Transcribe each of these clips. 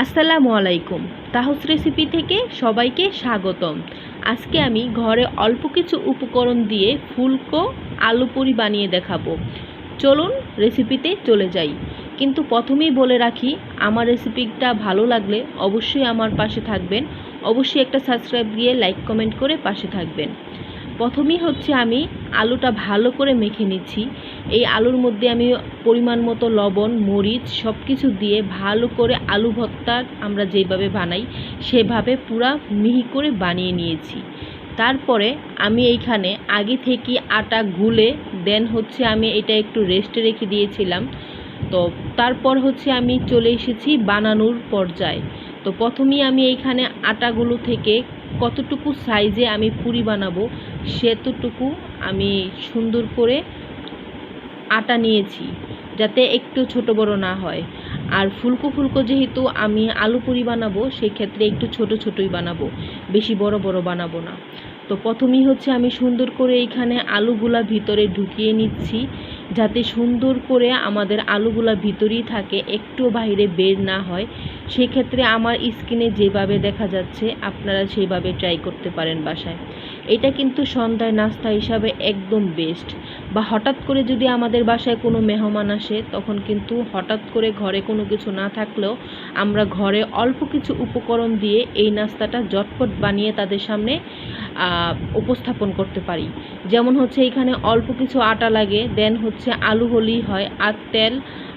আসসালামু আলাইকুম। তাহস রেসিপি থেকে সবাইকে স্বাগতম। আজকে আমি ঘরে অল্প কিছু উপকরণ দিয়ে ফুলকো আলু পুরি বানিয়ে দেখাবো। চলুন রেসিপিতে চলে যাই। কিন্তু প্রথমেই বলে রাখি, আমার রেসিপিটা ভালো লাগলে অবশ্যই আমার পাশে থাকবেন। অবশ্যই একটা সাবস্ক্রাইব দিয়ে লাইক কমেন্ট করে পাশে থাকবেন। প্রথমেই হচ্ছে আমি আলুটা ভালো করে মেখে নিচ্ছি। এই আলুর মধ্যে আমি পরিমাণ মতো লবণ, মরিচ সব কিছু দিয়ে ভালো করে আলু ভর্তা আমরা যেভাবে বানাই, সেভাবে পুরা মিহি করে বানিয়ে নিয়েছি। তারপরে আমি এইখানে আগে থেকে আটা গুলে দেন হচ্ছে আমি এটা একটু রেস্টে রেখে দিয়েছিলাম। তো তারপর হচ্ছে আমি চলে এসেছি বানানোর পর্যায়ে। তো প্রথমেই আমি এইখানে আটাগুলো থেকে কতটুকু সাইজে আমি পুরি বানাবো সেতটুকু আমি সুন্দর করে আটা নিয়েছি, যাতে একটু ছোট বড় না হয়। আর ফুলকো ফুলকো যেহেতু আমি আলু পুরি বানাবো সেই ক্ষেত্রে একটু ছোট ছোটই বানাবো, বেশি বড় বড় বানাবো না। তো প্রথমেই হচ্ছে আমি সুন্দর করে এইখানে আলুগুলা ভিতরে ঢুকিয়ে নিচ্ছি, যাতে সুন্দর করে আমাদের আলুগুলা ভিতরেই থাকে, একটু বাইরে বের না হয়। সেক্ষেত্রে আমার স্কিনে যেভাবে দেখা যাচ্ছে, আপনারা সেইভাবে ট্রাই করতে পারেন বাসায়। এটা কিন্তু সন্ধ্যায় নাস্তা হিসাবে একদম বেস্ট বা হঠাৎ করে যদি আমাদের বাসায় কোনো মেহমান আসে, তখন কিন্তু হঠাৎ করে ঘরে কোনো কিছু না থাকলেও আমরা ঘরে অল্প কিছু উপকরণ দিয়ে এই নাস্তাটা জটপট বানিয়ে তাদের সামনে উপস্থাপন করতে পারি। যেমন হচ্ছে এখানে অল্প কিছু আটা লাগে দেন হচ্ছে আলু হলেই হয়, আর তেল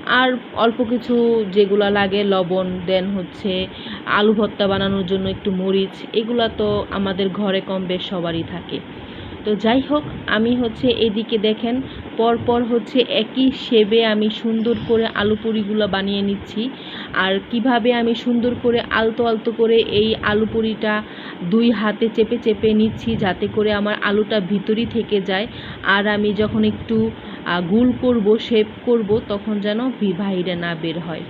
আর অল্প কিছু যেগুলো লাগে, লবণ, দেন হচ্ছে আলু ভর্তা বানানোর জন্য একটু মরিচ, এগুলো তো আমাদের ঘরে কম বেশ সবারই থাকে। তো যাই হোক, আমি হচ্ছে এদিকে দেখেন, পরপর হচ্ছে একই শেবে আমি সুন্দর করে আলু পুরিগুলো বানিয়ে নিচ্ছি। আর কীভাবে আমি সুন্দর করে আলতো আলতো করে এই আলু পুরিটা দুই হাতে চেপে চেপে নিচ্ছি, যাতে করে আমার আলুটা ভিতরই থেকে যায়। আর আমি যখন একটু গুল করব, শেপ করব, তখন যেন বাইরে না বের হয়।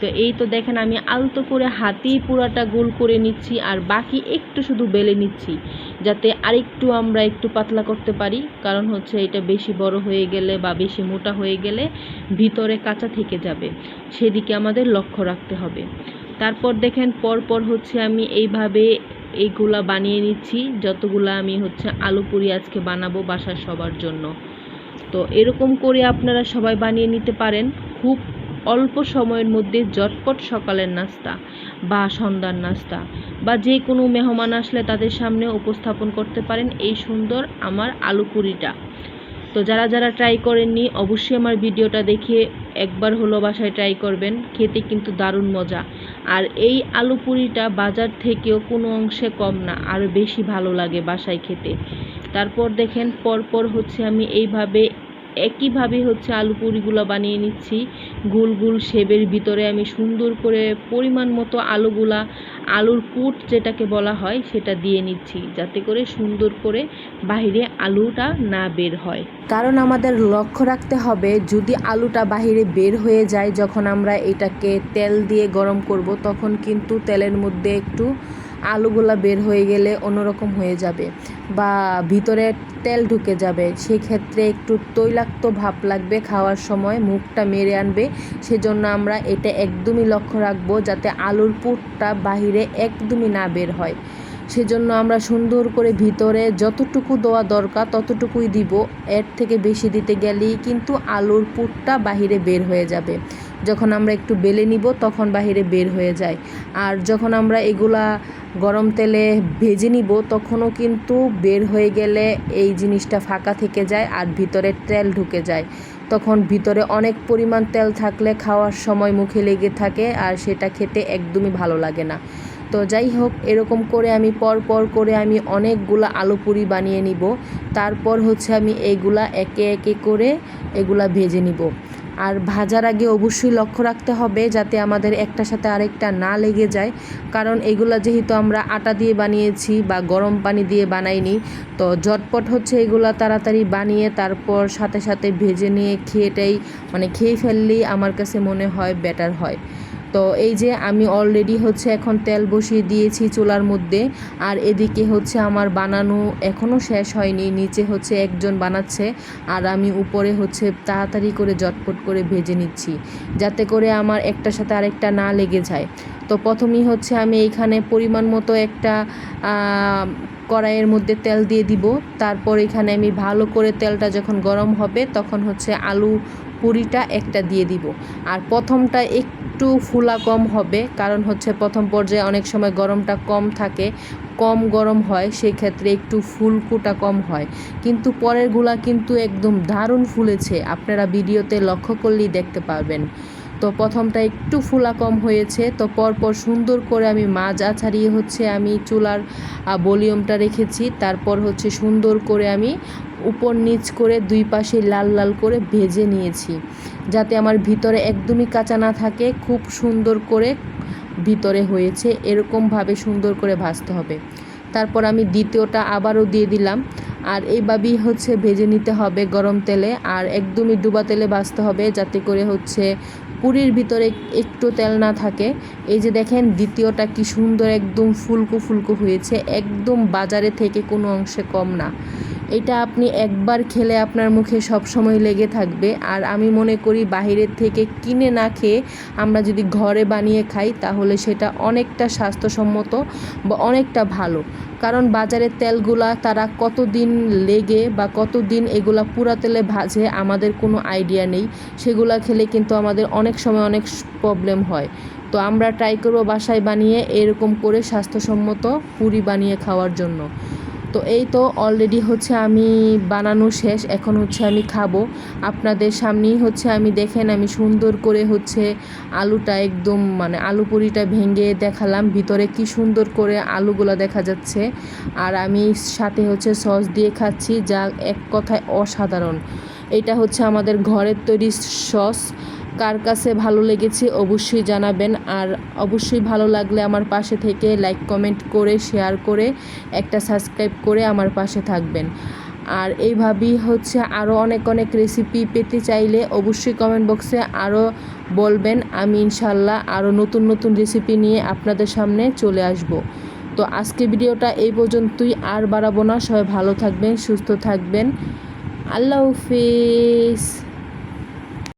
তো এই তো দেখেন আমি আলতো করে হাতেই পুরাটা গোল করে নিচ্ছি আর বাকি একটু শুধু বেলে নিচ্ছি, যাতে আরেকটু আমরা একটু পাতলা করতে পারি। কারণ হচ্ছে এটা বেশি বড় হয়ে গেলে বা বেশি মোটা হয়ে গেলে ভিতরে কাঁচা থেকে যাবে। সেদিকে আমাদের লক্ষ্য রাখতে হবে। তারপর দেখেন পরপর হচ্ছে আমি এইভাবে এইগুলা বানিয়ে নিচ্ছি, যতগুলা আমি হচ্ছে আলু পুরি আজকে বানাবো বাসার সবার জন্য। তো এরকম করে আপনারা সবাই বানিয়ে নিতে পারেন। খুব অল্প সময়ের মধ্যে জটপট সকালের নাস্তা বা সন্ধ্যার নাস্তা বা যে কোনো মেহমান আসলে তাদের সামনে উপস্থাপন করতে পারেন এই সুন্দর আমার আলু পুরিটা। তো যারা যারা ট্রাই করেননি, অবশ্যই আমার ভিডিওটা দেখে একবার হলো বাসায় ট্রাই করবেন। খেতে কিন্তু দারুণ মজা। আর এই আলু পুরিটা বাজার থেকেও কোনো অংশে কম না, আরও বেশি ভালো লাগে বাসায় খেতে। তারপর দেখেন পরপর হচ্ছে আমি এইভাবে, একইভাবে হচ্ছে আলু পুরিগুলো বানিয়ে নিচ্ছি। গুল গুল শেবের ভিতরে আমি সুন্দর করে পরিমাণ মতো আলুগুলা, আলুর পুট যেটাকে বলা হয় সেটা দিয়ে নিচ্ছি, যাতে করে সুন্দর করে বাহিরে আলুটা না বের হয়। কারণ আমাদের লক্ষ্য রাখতে হবে, যদি আলুটা বাহিরে বের হয়ে যায়, যখন আমরা এটাকে তেল দিয়ে গরম করব, তখন কিন্তু তেলের মধ্যে একটু আলুগুলা বের হয়ে গেলে অন্যরকম হয়ে যাবে বা ভিতরে তেল ঢুকে যাবে। সেক্ষেত্রে একটু তৈলাক্ত ভাব লাগবে খাওয়ার সময়, মুখটা মেরে আনবে। সেজন্য আমরা এটা একদমই লক্ষ্য রাখব যাতে আলুর পুরটা বাহিরে একদমই না বের হয়। সেজন্য আমরা সুন্দর করে ভিতরে যতটুকু দেওয়া দরকার ততটুকুই দিব। এর থেকে বেশি দিতে গেলেই কিন্তু আলুর পুরটা বাহিরে বের হয়ে যাবে। যখন আমরা একটু বেলে নিব, তখন বাহিরে বের হয়ে যায়। আর যখন আমরা এগুলা গরম তেলে ভেজে নিব, তখনও কিন্তু বের হয়ে গেলে এই জিনিসটা ফাঁকা থেকে যায় আর ভিতরে তেল ঢুকে যায়। তখন ভিতরে অনেক পরিমাণ তেল থাকলে খাওয়ার সময় মুখে লেগে থাকে আর সেটা খেতে একদমই ভালো লাগে না। তো যাই হোক, এরকম করে আমি পর পর করে আমি অনেকগুলো আলু পুরি বানিয়ে নিব। তারপর হচ্ছে আমি এইগুলা একে একে করে এগুলা ভেজে নিব। আর ভাজার আগে অবশ্যই লক্ষ্য রাখতে হবে যাতে আমাদের একটার সাথে আরেকটা না লেগে যায়। কারণ এগুলো যেহেতু আমরা আটা দিয়ে বানিয়েছি বা গরম পানি দিয়ে বানাইনি, তো ঝটপট হচ্ছে এগুলো তাড়াতাড়ি বানিয়ে তারপর সাথে সাথে ভেজে নিয়ে খেয়েটাই মানে খেয়ে ফেললেই আমার কাছে মনে হয় বেটার হয়। তো এই যে আমি অলরেডি হচ্ছে এখন তেল বসিয়ে দিয়েছি চুলার মধ্যে, আর এদিকে হচ্ছে আমার বানানো এখনও শেষ হয়নি, নিচে হচ্ছে একজন বানাচ্ছে, আর আমি উপরে হচ্ছে তাড়াতাড়ি করে জটপট করে ভেজে নিচ্ছি, যাতে করে আমার একটার সাথে আরেকটা না লেগে যায়। তো প্রথমেই হচ্ছে আমি এইখানে পরিমাণ মতো একটা কড়াইয়ের মধ্যে তেল দিয়ে দিব, তারপর এখানে আমি ভালো করে তেলটা যখন গরম হবে তখন হচ্ছে আলু পুরিটা একটা দিয়ে দিব, আর প্রথমটা একটু ফুলা কম হবে, কারণ হচ্ছে প্রথম পর্যায়ে অনেক সময় গরমটা কম থাকে, কম গরম হয়, সেই ক্ষেত্রে একটু ফুলকুটা কম হয়। কিন্তু পরেরগুলা কিন্তু একদম দারুণ ফুলেছে, আপনারা ভিডিওতে লক্ষ্য করলেই দেখতে পারবেন। তো প্রথমটা একটু ফুলা কম হয়েছে। তো পরপর সুন্দর করে আমি মাজা আছাড়িয়ে হচ্ছে আমি চুলার ভলিউমটা রেখেছি। তারপর হচ্ছে সুন্দর করে আমি উপর নিচ করে দুই পাশে লাল লাল করে ভেজে নিয়েছি। যাতে আমার ভিতরে একদমই কাঁচা না থাকে, খুব সুন্দর করে ভিতরে হয়েছে। এরকমভাবে সুন্দর করে ভাজতে হবে। তারপর আমি দ্বিতীয়টা আবারও দিয়ে দিলাম। আর এইভাবেই হচ্ছে ভেজে নিতে হবে গরম তেলে। আর একদমই ডুবা তেলে ভাজতে হবে, যাতে করে হচ্ছে পুরির ভিতরে একটু তেল না থাকে। এই যে দেখেন, দ্বিতীয়টা কি সুন্দর একদম ফুলকো ফুলকো হয়েছে। একদম বাজারে থেকে কোনো অংশে কম না। এটা আপনি একবার খেলে আপনার মুখে সব সময় লেগে থাকবে। আর আমি মনে করি বাহিরের থেকে কিনে না খেয়ে আমরা যদি ঘরে বানিয়ে খাই, তাহলে সেটা অনেকটা স্বাস্থ্যসম্মত বা অনেকটা ভালো। কারণ বাজারের তেলগুলা তারা কতদিন লেগে বা কতদিন এগুলা পুরা তেলে ভাজে আমাদের কোনো আইডিয়া নেই। সেগুলা খেলে কিন্তু আমাদের অনেক সময় অনেক প্রবলেম হয়। তো আমরা ট্রাই করব বাসায় বানিয়ে এরকম করে স্বাস্থ্যসম্মত পুরি বানিয়ে খাওয়ার জন্য। তো এই তো অলরেডি হচ্ছে আমি বানানো শেষ, এখন হচ্ছে আমি খাব। আপনাদের সামনেই হচ্ছে আমি দেখেন আমি সুন্দর করে হচ্ছে আলুটা একদম মানে আলু পুরিটা ভেঙে দেখালাম, ভিতরে কি সুন্দর করে আলুগুলো দেখা যাচ্ছে। আর আমি সাথে হচ্ছে সস দিয়ে খাচ্ছি, যা এক কথায় অসাধারণ। এটা হচ্ছে আমাদের ঘরের তৈরি সস। কার কাছে ভালো লেগেছে অবশ্যই জানাবেন। আর অবশ্যই ভালো লাগলে আমার পাশে থেকে লাইক কমেন্ট করে শেয়ার করে, একটা সাবস্ক্রাইব করে আমার পাশে থাকবেন। আর এইভাবেই হচ্ছে আরও অনেক অনেক রেসিপি পেতে চাইলে অবশ্যই কমেন্ট বক্সে আরও বলবেন। আমি ইনশাল্লাহ আরও নতুন নতুন রেসিপি নিয়ে আপনাদের সামনে চলে আসব। তো আজকে ভিডিওটা এই পর্যন্তই। আর বাড়াবো না। সবাই ভালো থাকবেন, সুস্থ থাকবেন। আল্লাহ হাফিজ।